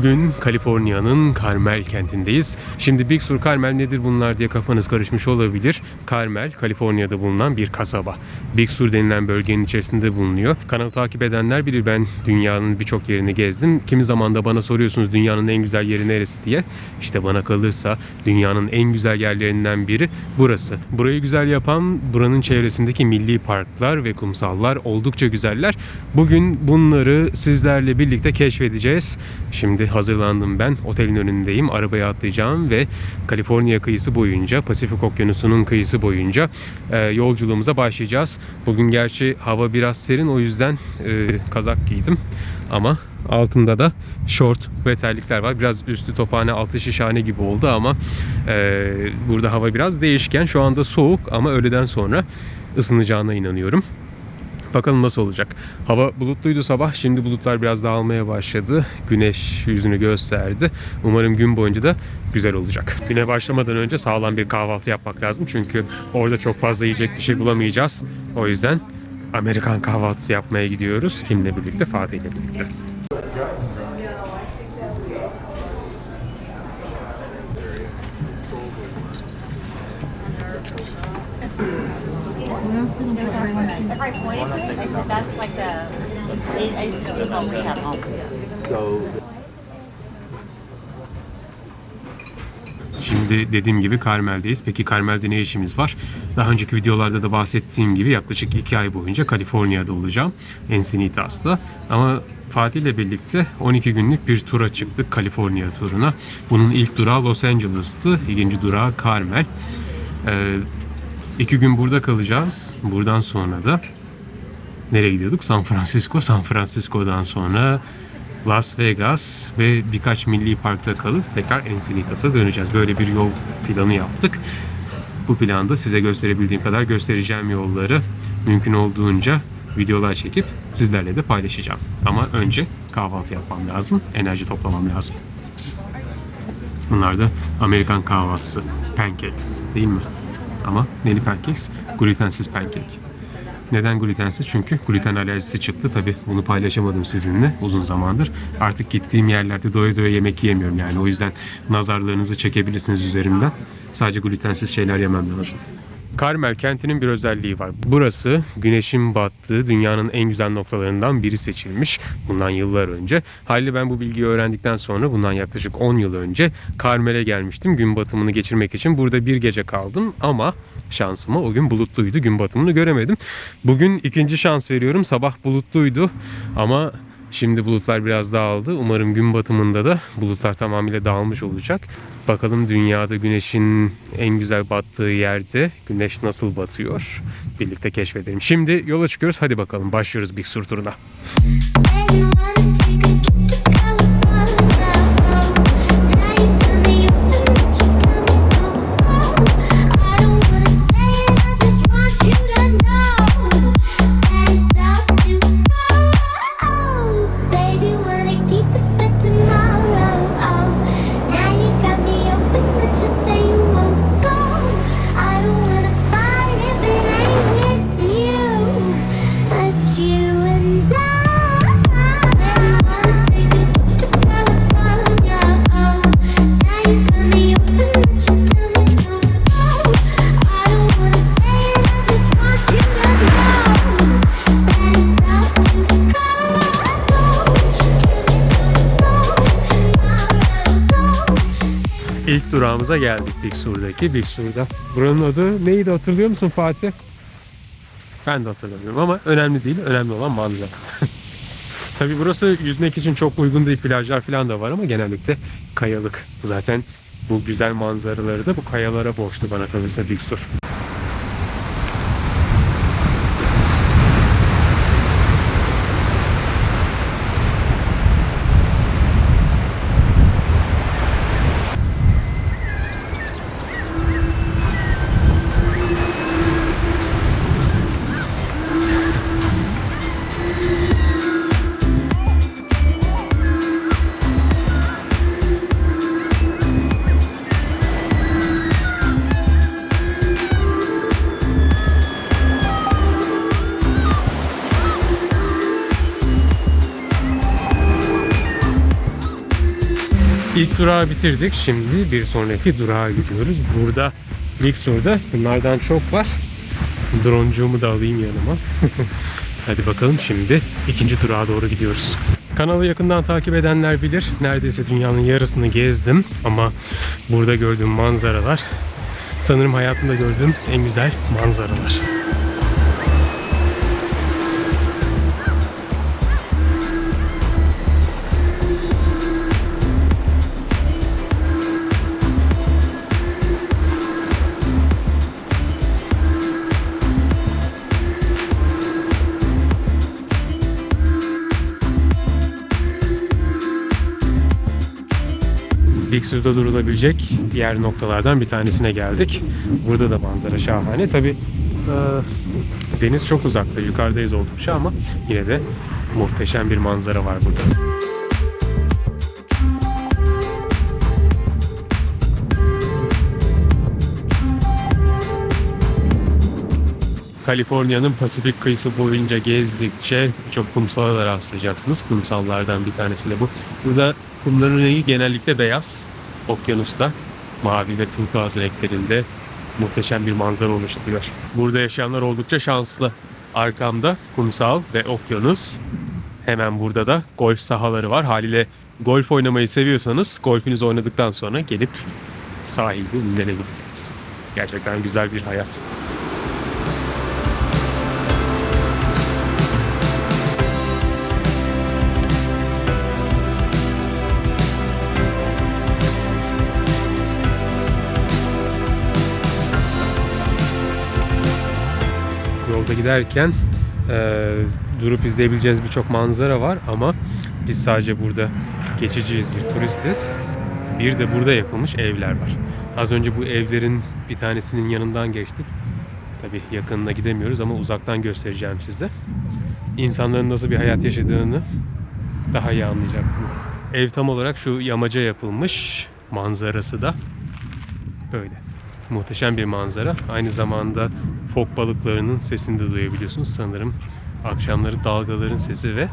Bugün Kaliforniya'nın Carmel kentindeyiz. Şimdi Big Sur Carmel nedir bunlar diye kafanız karışmış olabilir. Carmel, Kaliforniya'da bulunan bir kasaba. Big Sur denilen bölgenin içerisinde bulunuyor. Kanalı takip edenler bilir ben dünyanın birçok yerini gezdim. Kimi zaman da bana soruyorsunuz dünyanın en güzel yeri neresi diye. İşte bana kalırsa dünyanın en güzel yerlerinden biri burası. Burayı güzel yapan buranın çevresindeki milli parklar ve kumsallar oldukça güzeller. Bugün bunları sizlerle birlikte keşfedeceğiz. Şimdi hazırlandım ben. Otelin önündeyim. Arabaya atlayacağım ve Kaliforniya kıyısı boyunca, Pasifik Okyanusu'nun kıyısı boyunca e, yolculuğumuza başlayacağız. Bugün gerçi hava biraz serin o yüzden e, kazak giydim. Ama altında da short ve terlikler var. Biraz üstü tophane, altı şişhane gibi oldu ama e, burada hava biraz değişken. Şu anda soğuk ama öğleden sonra ısınacağına inanıyorum. Bakalım nasıl olacak. Hava bulutluydu sabah. Şimdi bulutlar biraz dağılmaya başladı. Güneş yüzünü gösterdi. Umarım gün boyunca da güzel olacak. Güne başlamadan önce sağlam bir kahvaltı yapmak lazım. Çünkü orada çok fazla yiyecek bir şey bulamayacağız. O yüzden Amerikan kahvaltısı yapmaya gidiyoruz. Kimle birlikte? Fatih ile birlikte. Şimdi dediğim gibi Carmel'deyiz. Peki Carmel'de ne işimiz var? Daha önceki videolarda da bahsettiğim gibi yaklaşık 2 ay boyunca Kaliforniya'da olacağım. Encinitas'ta. Ama Fatih ile birlikte 12 günlük bir tura çıktık Kaliforniya turuna. Bunun ilk durağı Los Angeles'tı. ikinci durağı Carmel. Ee, iki gün burada kalacağız. Buradan sonra da nereye gidiyorduk? San Francisco. San Francisco'dan sonra Las Vegas ve birkaç milli parkta kalıp tekrar Encinitas'a döneceğiz. Böyle bir yol planı yaptık. Bu planda size gösterebildiğim kadar göstereceğim yolları mümkün olduğunca videolar çekip sizlerle de paylaşacağım. Ama önce kahvaltı yapmam lazım, enerji toplamam lazım. Bunlar da Amerikan kahvaltısı. Pancakes değil mi? Ama neli pancakes? Glutensiz pancake. Neden glutensiz? Çünkü gluten alerjisi çıktı. Tabi bunu paylaşamadım sizinle uzun zamandır. Artık gittiğim yerlerde doya doya yemek yiyemiyorum yani. O yüzden nazarlarınızı çekebilirsiniz üzerimden. Sadece glutensiz şeyler yemem lazım. Carmel kentinin bir özelliği var. Burası güneşin battığı dünyanın en güzel noktalarından biri seçilmiş bundan yıllar önce. Haliyle ben bu bilgiyi öğrendikten sonra bundan yaklaşık 10 yıl önce Carmel'e gelmiştim. Gün batımını geçirmek için burada bir gece kaldım ama şansıma o gün bulutluydu. Gün batımını göremedim. Bugün ikinci şans veriyorum. Sabah bulutluydu ama Şimdi bulutlar biraz dağıldı. Umarım gün batımında da bulutlar tamamıyla dağılmış olacak. Bakalım dünyada güneşin en güzel battığı yerde güneş nasıl batıyor? Birlikte keşfedelim. Şimdi yola çıkıyoruz. Hadi bakalım başlıyoruz Big Sur turuna. You durağımıza geldik Big Sur'daki. Big Sur'da. Buranın adı neydi hatırlıyor musun Fatih? Ben de hatırlamıyorum ama önemli değil. Önemli olan manzara. Tabii burası yüzmek için çok uygun değil. Plajlar falan da var ama genellikle kayalık. Zaten bu güzel manzaraları da bu kayalara borçlu bana kalırsa Big İlk durağı bitirdik. Şimdi bir sonraki durağa gidiyoruz. Burada Sur'da bunlardan çok var. Droncuğumu da alayım yanıma. Hadi bakalım şimdi ikinci durağa doğru gidiyoruz. Kanalı yakından takip edenler bilir. Neredeyse dünyanın yarısını gezdim ama burada gördüğüm manzaralar sanırım hayatımda gördüğüm en güzel manzaralar. Big Sur'da durulabilecek diğer noktalardan bir tanesine geldik. Burada da manzara şahane. Tabi deniz çok uzakta. Yukarıdayız oldukça ama yine de muhteşem bir manzara var burada. Kaliforniya'nın Pasifik kıyısı boyunca gezdikçe çok kumsala da rastlayacaksınız. Kumsallardan bir tanesi de bu. Burada kumların rengi genellikle beyaz. Okyanusta mavi ve turkuaz renklerinde muhteşem bir manzara oluşturuyor. Burada yaşayanlar oldukça şanslı. Arkamda kumsal ve okyanus. Hemen burada da golf sahaları var. Haliyle golf oynamayı seviyorsanız golfünüzü oynadıktan sonra gelip sahilde dinlenebilirsiniz. Gerçekten güzel bir hayat. Giderken e, durup izleyebileceğiniz birçok manzara var ama biz sadece burada geçiciyiz bir turistiz. Bir de burada yapılmış evler var. Az önce bu evlerin bir tanesinin yanından geçtik. Tabi yakınına gidemiyoruz ama uzaktan göstereceğim size. İnsanların nasıl bir hayat yaşadığını daha iyi anlayacaksınız. Ev tam olarak şu yamaca yapılmış. Manzarası da böyle. Muhteşem bir manzara. Aynı zamanda fok balıklarının sesini de duyabiliyorsunuz. Sanırım akşamları dalgaların sesi ve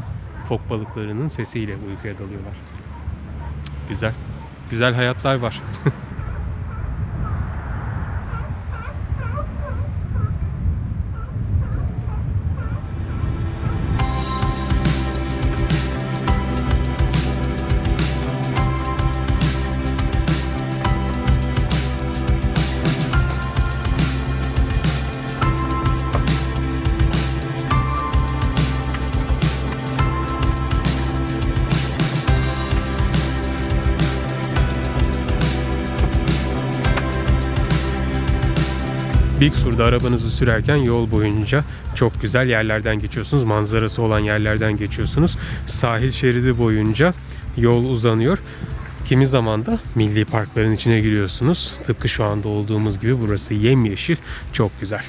fok balıklarının sesiyle uykuya dalıyorlar. Güzel. Güzel hayatlar var. Sur'da arabanızı sürerken yol boyunca çok güzel yerlerden geçiyorsunuz. Manzarası olan yerlerden geçiyorsunuz. Sahil şeridi boyunca yol uzanıyor. Kimi zaman da milli parkların içine giriyorsunuz. Tıpkı şu anda olduğumuz gibi burası yemyeşil, çok güzel.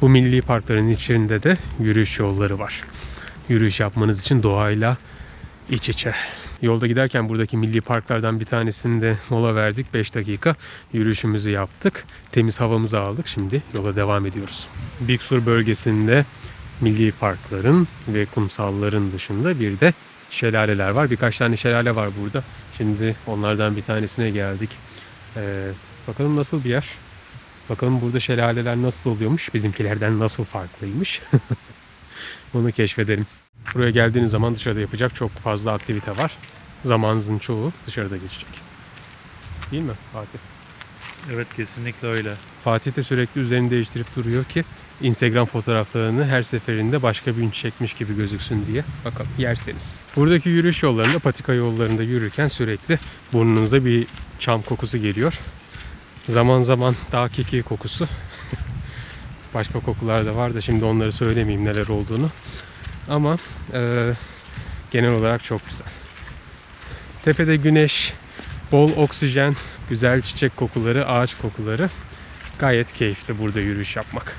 Bu milli parkların içinde de yürüyüş yolları var. Yürüyüş yapmanız için doğayla iç içe. Yolda giderken buradaki milli parklardan bir tanesinde mola verdik. 5 dakika yürüyüşümüzü yaptık. Temiz havamızı aldık. Şimdi yola devam ediyoruz. Big Sur bölgesinde milli parkların ve kumsalların dışında bir de şelaleler var. Birkaç tane şelale var burada. Şimdi onlardan bir tanesine geldik. Ee, bakalım nasıl bir yer. Bakalım burada şelaleler nasıl oluyormuş. Bizimkilerden nasıl farklıymış. Onu keşfedelim. Buraya geldiğiniz zaman dışarıda yapacak çok fazla aktivite var. Zamanınızın çoğu dışarıda geçecek. Değil mi Fatih? Evet kesinlikle öyle. Fatih de sürekli üzerini değiştirip duruyor ki Instagram fotoğraflarını her seferinde başka bir ün çekmiş gibi gözüksün diye. Bakalım yerseniz. Buradaki yürüyüş yollarında, patika yollarında yürürken sürekli burnunuza bir çam kokusu geliyor. Zaman zaman dağ keki kokusu. Başka kokular da var da şimdi onları söylemeyeyim neler olduğunu. Ama e, genel olarak çok güzel. Tepede güneş, bol oksijen, güzel çiçek kokuları, ağaç kokuları. Gayet keyifli burada yürüyüş yapmak.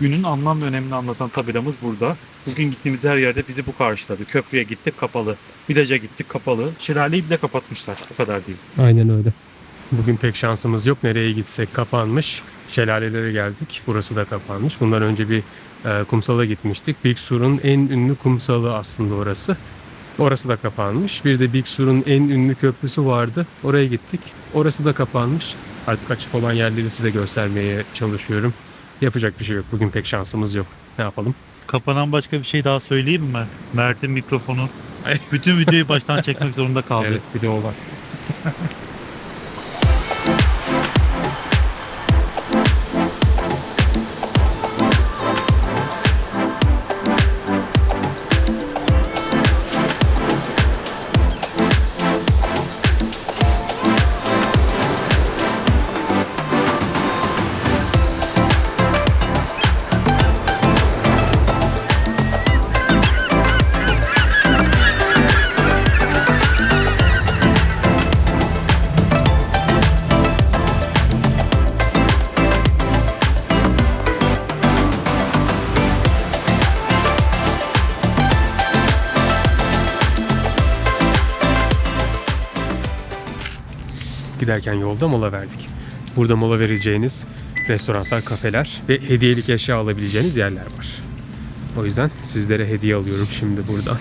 Günün anlam ve önemini anlatan tabelamız burada. Bugün gittiğimiz her yerde bizi bu karşıladı. Köprüye gittik kapalı. Villaja gittik kapalı. Şelaleyi bile kapatmışlar. O kadar değil. Aynen öyle. Bugün pek şansımız yok. Nereye gitsek kapanmış. Şelalelere geldik. Burası da kapanmış. Bundan önce bir e, kumsala gitmiştik. Big Sur'un en ünlü kumsalı aslında orası. Orası da kapanmış. Bir de Big Sur'un en ünlü köprüsü vardı. Oraya gittik. Orası da kapanmış. Artık açık olan yerleri size göstermeye çalışıyorum. Yapacak bir şey yok. Bugün pek şansımız yok. Ne yapalım? Kapanan başka bir şey daha söyleyeyim mi? Mert'in mikrofonu. Bütün videoyu baştan çekmek zorunda kaldı. Evet bir de o var. Giderken yolda mola verdik. Burada mola vereceğiniz restoranlar, kafeler ve hediyelik eşya alabileceğiniz yerler var. O yüzden sizlere hediye alıyorum şimdi buradan.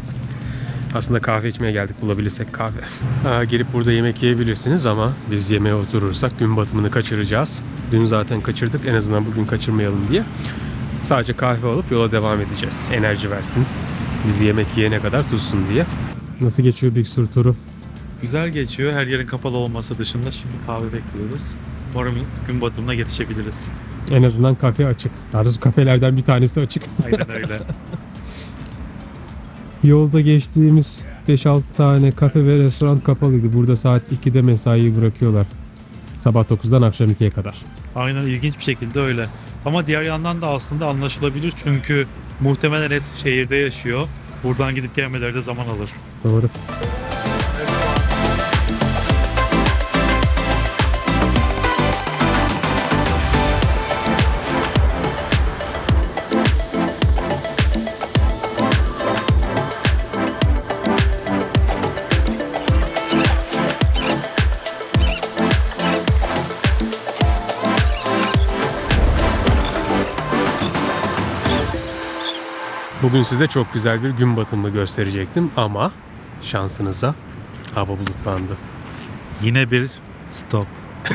Aslında kahve içmeye geldik bulabilirsek kahve. Ha, gelip burada yemek yiyebilirsiniz ama biz yemeğe oturursak gün batımını kaçıracağız. Dün zaten kaçırdık en azından bugün kaçırmayalım diye. Sadece kahve alıp yola devam edeceğiz. Enerji versin. Bizi yemek yiyene kadar tutsun diye. Nasıl geçiyor Big Sur turu? Güzel geçiyor. Her yerin kapalı olması dışında şimdi kahve bekliyoruz. Umarım gün batımına yetişebiliriz. En azından kafe açık. Daha doğrusu kafelerden bir tanesi açık. Aynen öyle. Yolda geçtiğimiz 5-6 tane kafe ve restoran kapalıydı. Burada saat 2'de mesaiyi bırakıyorlar. Sabah 9'dan akşam 2'ye kadar. Aynen ilginç bir şekilde öyle. Ama diğer yandan da aslında anlaşılabilir çünkü muhtemelen hep şehirde yaşıyor. Buradan gidip gelmeleri de zaman alır. Doğru. Bugün size çok güzel bir gün batımı gösterecektim ama şansınıza hava bulutlandı. Yine bir stop.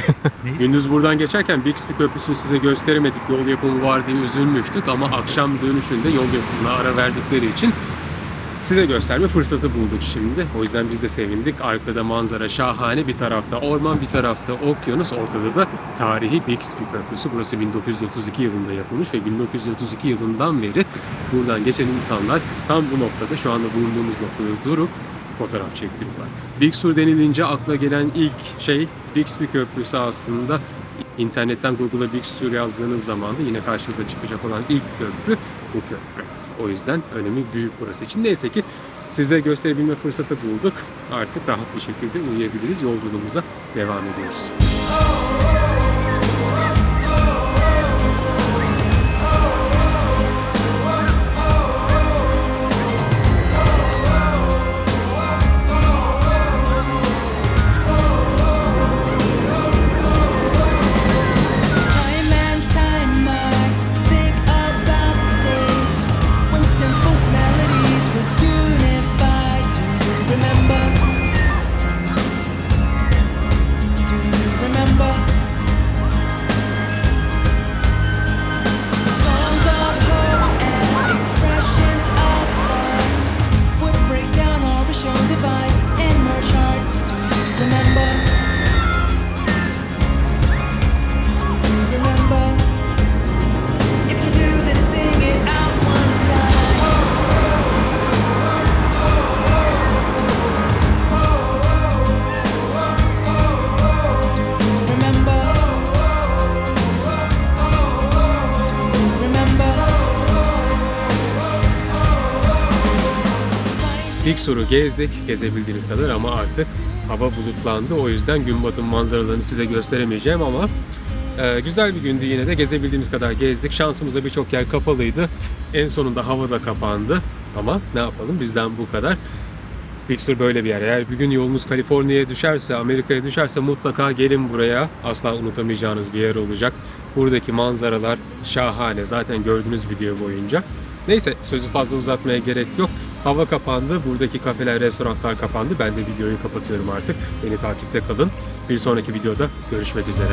Gündüz buradan geçerken Bixby Köprüsü'nü size gösteremedik. Yol yapımı var diye üzülmüştük ama akşam dönüşünde yol yapımına ara verdikleri için size gösterme fırsatı bulduk şimdi. O yüzden biz de sevindik. Arkada manzara şahane. Bir tarafta orman, bir tarafta okyanus. Ortada da tarihi Bixby Köprüsü. Burası 1932 yılında yapılmış ve 1932 yılından beri buradan geçen insanlar tam bu noktada, şu anda bulunduğumuz noktada durup fotoğraf çektiriyorlar. Big Sur denilince akla gelen ilk şey Bixby Köprüsü aslında. İnternetten Google'a Big Sur yazdığınız zaman da yine karşınıza çıkacak olan ilk köprü bu köprü. O yüzden önemi büyük burası için. Neyse ki size gösterebilme fırsatı bulduk. Artık rahat bir şekilde uyuyabiliriz. Yolculuğumuza devam ediyoruz. Time İlk soru gezdik, gezebildiğimiz kadar ama artık hava bulutlandı. O yüzden gün batım manzaralarını size gösteremeyeceğim ama e, güzel bir gündü yine de gezebildiğimiz kadar gezdik. Şansımıza birçok yer kapalıydı. En sonunda hava da kapandı. Ama ne yapalım bizden bu kadar. Sur böyle bir yer. Eğer bir gün yolunuz Kaliforniya'ya düşerse, Amerika'ya düşerse mutlaka gelin buraya. Asla unutamayacağınız bir yer olacak. Buradaki manzaralar şahane. Zaten gördüğünüz video boyunca. Neyse sözü fazla uzatmaya gerek yok. Hava kapandı. Buradaki kafeler, restoranlar kapandı. Ben de videoyu kapatıyorum artık. Beni takipte kalın. Bir sonraki videoda görüşmek üzere.